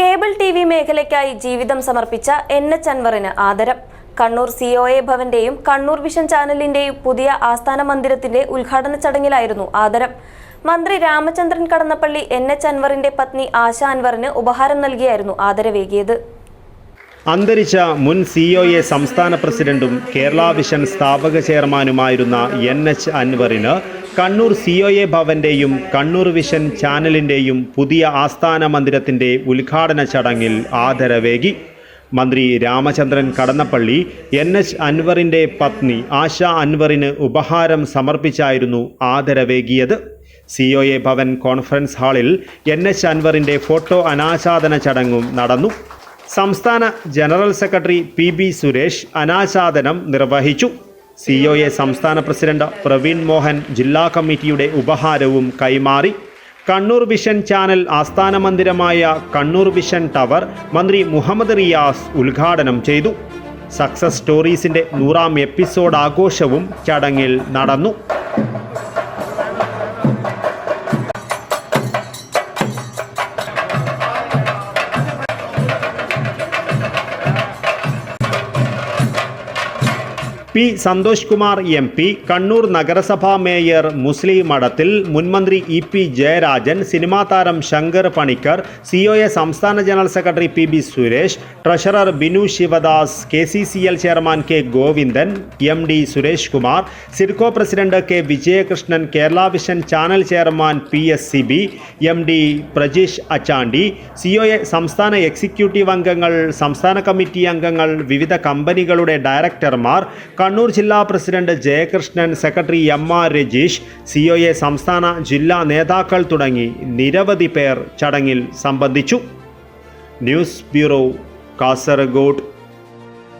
Cable T V മേഖലയ്ക്കായി ജീവിതം സമർപ്പിച്ച N H അൻവറിന് ആദരം. കണ്ണൂർ സി ഒ എ ഭവന്റെയും കണ്ണൂർ വിഷൻ ചാനലിന്റെയും പുതിയ ആസ്ഥാന മന്ദിരത്തിന്റെ ഉദ്ഘാടന ചടങ്ങിലായിരുന്നു ആദരം. മന്ത്രി രാമചന്ദ്രൻ കടന്നപ്പള്ളി എൻ എച്ച് അൻവറിന്റെ പത്നി ആശ അൻവറിന് ഉപഹാരം നൽകിയായിരുന്നു ആദരവേകിയത്. അന്തരിച്ച മുൻ സി ഒ എ സംസ്ഥാന പ്രസിഡന്റും കേരള വിഷൻ സ്ഥാപക ചെയർമാനുമായിരുന്ന എൻ എച്ച് അൻവറിന് കണ്ണൂർ സി ഒ എ ഭവന്റെയും കണ്ണൂർ വിഷൻ ചാനലിന്റെയും പുതിയ ആസ്ഥാന മന്ദിരത്തിന്റെ ഉദ്ഘാടന ചടങ്ങിൽ ആദരവേകി. മന്ത്രി രാമചന്ദ്രൻ കടന്നപ്പള്ളി എൻ എച്ച് അൻവറിന്റെ പത്നി ആശ അൻവറിന് ഉപഹാരം സമർപ്പിച്ചായിരുന്നു ആദരവേകിയത്. C O A Bhavan conference ഹാളിൽ എൻ എച്ച് അൻവറിന്റെ ഫോട്ടോ അനാച്ഛാദന ചടങ്ങും നടന്നു. സംസ്ഥാന general secretary P B Suresh അനാച്ഛാദനം നിർവഹിച്ചു. സി ഒ എ സംസ്ഥാന പ്രസിഡന്റ് പ്രവീൺ മോഹൻ ജില്ലാ കമ്മിറ്റിയുടെ ഉപഹാരവും കൈമാറി. കണ്ണൂർ വിഷൻ ചാനൽ ആസ്ഥാന മന്ദിരമായ കണ്ണൂർ വിഷൻ ടവർ മന്ത്രി മുഹമ്മദ് റിയാസ് ഉദ്ഘാടനം ചെയ്തു. സക്സസ് സ്റ്റോറീസിന്റെ നൂറാം എപ്പിസോഡ് ആഘോഷവും ചടങ്ങിൽ നടന്നു. P Santhosh Kumar M P Kannur നഗരസഭാ മേയർ മുസ്ലിം മഠത്തിൽ മുൻമന്ത്രി ഇ പി ജയരാജൻ സിനിമാ താരം Shankar Panicker C O A സംസ്ഥാന general secretary P B Suresh treasurer Binu Sivadas K C C L chairman K Govindan M D Suresh Kumar SIDCO president K Vijayakrishnan Kerala vision channel chairman P S C B M D Prajeesh Achandi C O A സംസ്ഥാന executive അംഗങ്ങൾ സംസ്ഥാന committee അംഗങ്ങൾ വിവിധ കമ്പനികളുടെ ഡയറക്ടർമാർ കണ്ണൂർ ജില്ലാ president Jayakrishnan secretary M R Rajeesh C O A സംസ്ഥാന ജില്ലാ നേതാക്കൾ തുടങ്ങി നിരവധി പേർ ചടങ്ങിൽ സംബന്ധിച്ചു. News bureau Kasaragod.